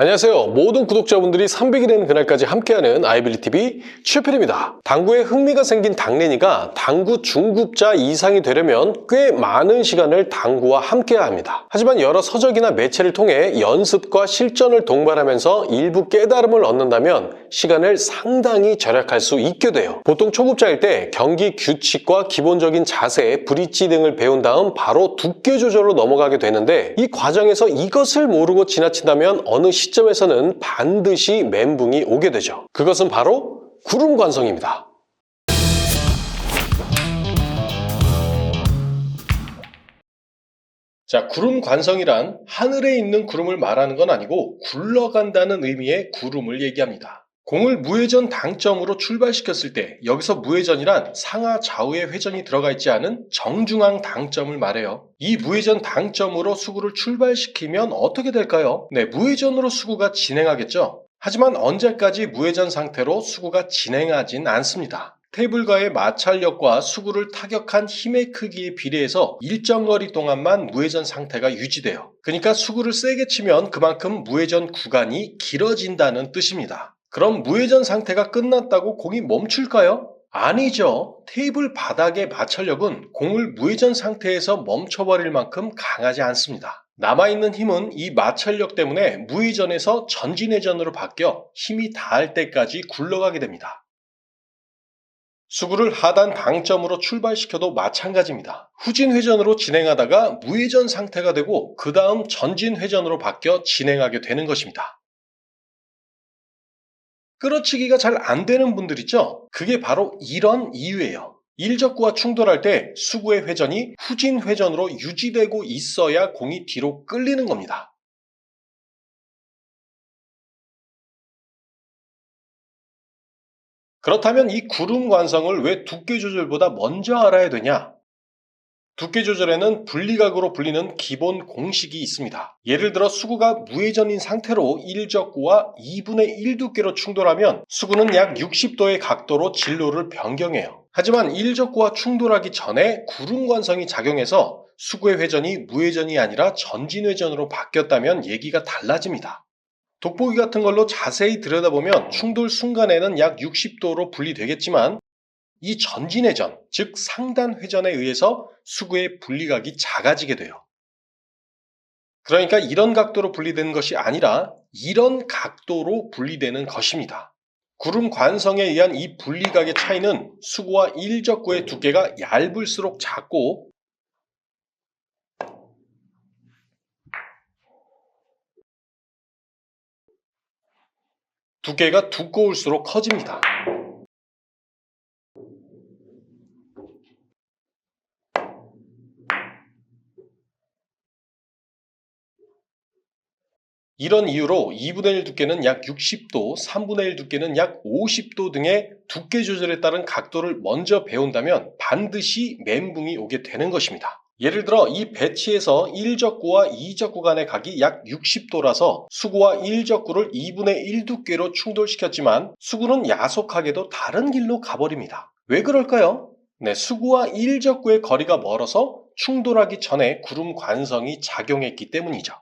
안녕하세요. 모든 구독자분들이 300이 되는 그날까지 함께하는 아이빌리TV 최필입니다. 당구에 흥미가 생긴 당린이가 당구 중급자 이상이 되려면 꽤 많은 시간을 당구와 함께해야 합니다. 하지만 여러 서적이나 매체를 통해 연습과 실전을 동반하면서 일부 깨달음을 얻는다면 시간을 상당히 절약할 수 있게 돼요. 보통 초급자일 때 경기 규칙과 기본적인 자세, 브릿지 등을 배운 다음 바로 두께 조절로 넘어가게 되는데 이 과정에서 이것을 모르고 지나친다면 어느 시 점에서는 반드시 멘붕이 오게 되죠. 그것은 바로 구름 관성입니다. 자, 구름 관성이란 하늘에 있는 구름을 말하는 건 아니고 굴러간다는 의미의 구름을 얘기합니다. 공을 무회전 당점으로 출발시켰을 때 여기서 무회전이란 상하 좌우의 회전이 들어가 있지 않은 정중앙 당점을 말해요. 이 무회전 당점으로 수구를 출발시키면 어떻게 될까요? 네, 무회전으로 수구가 진행하겠죠. 하지만 언제까지 무회전 상태로 수구가 진행하진 않습니다. 테이블과의 마찰력과 수구를 타격한 힘의 크기에 비례해서 일정 거리 동안만 무회전 상태가 유지돼요. 그러니까 수구를 세게 치면 그만큼 무회전 구간이 길어진다는 뜻입니다. 그럼 무회전 상태가 끝났다고 공이 멈출까요? 아니죠. 테이블 바닥의 마찰력은 공을 무회전 상태에서 멈춰버릴 만큼 강하지 않습니다. 남아있는 힘은 이 마찰력 때문에 무회전에서 전진회전으로 바뀌어 힘이 닿을 때까지 굴러가게 됩니다. 수구를 하단 방점으로 출발시켜도 마찬가지입니다. 후진 회전으로 진행하다가 무회전 상태가 되고 그 다음 전진 회전으로 바뀌어 진행하게 되는 것입니다. 끌어치기가 잘 안 되는 분들 있죠? 그게 바로 이런 이유예요. 일적구와 충돌할 때 수구의 회전이 후진 회전으로 유지되고 있어야 공이 뒤로 끌리는 겁니다. 그렇다면 이 구름 관성을 왜 두께 조절보다 먼저 알아야 되냐? 두께 조절에는 분리각으로 불리는 기본 공식이 있습니다. 예를 들어 수구가 무회전인 상태로 1적구와 2분의 1 두께로 충돌하면 수구는 약 60도의 각도로 진로를 변경해요. 하지만 1적구와 충돌하기 전에 구름 관성이 작용해서 수구의 회전이 무회전이 아니라 전진회전으로 바뀌었다면 얘기가 달라집니다. 돋보기 같은 걸로 자세히 들여다보면 충돌 순간에는 약 60도로 분리되겠지만 이 전진회전, 즉 상단 회전에 의해서 수구의 분리각이 작아지게 돼요. 그러니까 이런 각도로 분리되는 것이 아니라 이런 각도로 분리되는 것입니다. 구름 관성에 의한 이 분리각의 차이는 수구와 일적구의 두께가 얇을수록 작고 두께가 두꺼울수록 커집니다. 이런 이유로 2분의 1 두께는 약 60도, 3분의 1 두께는 약 50도 등의 두께 조절에 따른 각도를 먼저 배운다면 반드시 멘붕이 오게 되는 것입니다. 예를 들어 이 배치에서 1적구와 2적구 간의 각이 약 60도라서 수구와 1적구를 2분의 1 두께로 충돌시켰지만 수구는 야속하게도 다른 길로 가버립니다. 왜 그럴까요? 네, 수구와 1적구의 거리가 멀어서 충돌하기 전에 구름 관성이 작용했기 때문이죠.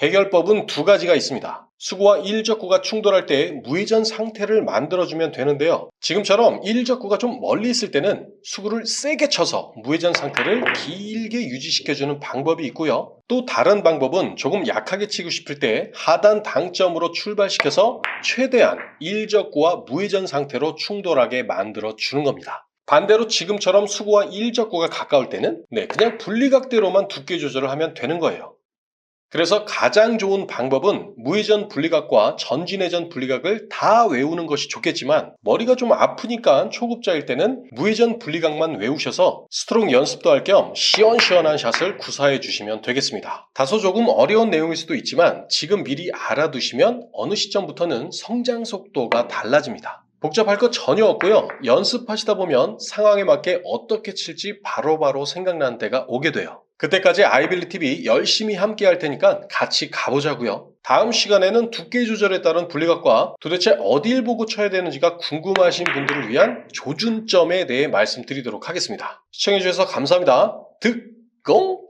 해결법은 두 가지가 있습니다. 수구와 1적구가 충돌할 때 무회전 상태를 만들어주면 되는데요. 지금처럼 1적구가 좀 멀리 있을 때는 수구를 세게 쳐서 무회전 상태를 길게 유지시켜주는 방법이 있고요. 또 다른 방법은 조금 약하게 치고 싶을 때 하단 당점으로 출발시켜서 최대한 1적구와 무회전 상태로 충돌하게 만들어주는 겁니다. 반대로 지금처럼 수구와 1적구가 가까울 때는 네, 그냥 분리각대로만 두께 조절을 하면 되는 거예요. 그래서 가장 좋은 방법은 무회전 분리각과 전진회전 분리각을 다 외우는 것이 좋겠지만 머리가 좀 아프니까 초급자일 때는 무회전 분리각만 외우셔서 스트로크 연습도 할 겸 시원시원한 샷을 구사해 주시면 되겠습니다. 다소 조금 어려운 내용일 수도 있지만 지금 미리 알아두시면 어느 시점부터는 성장 속도가 달라집니다. 복잡할 것 전혀 없고요. 연습하시다 보면 상황에 맞게 어떻게 칠지 바로바로 생각나는 때가 오게 돼요. 그때까지 아이빌리 TV 열심히 함께 할 테니까 같이 가보자고요. 다음 시간에는 두께 조절에 따른 분리각과 도대체 어딜 보고 쳐야 되는지가 궁금하신 분들을 위한 조준점에 대해 말씀드리도록 하겠습니다. 시청해주셔서 감사합니다. 득공!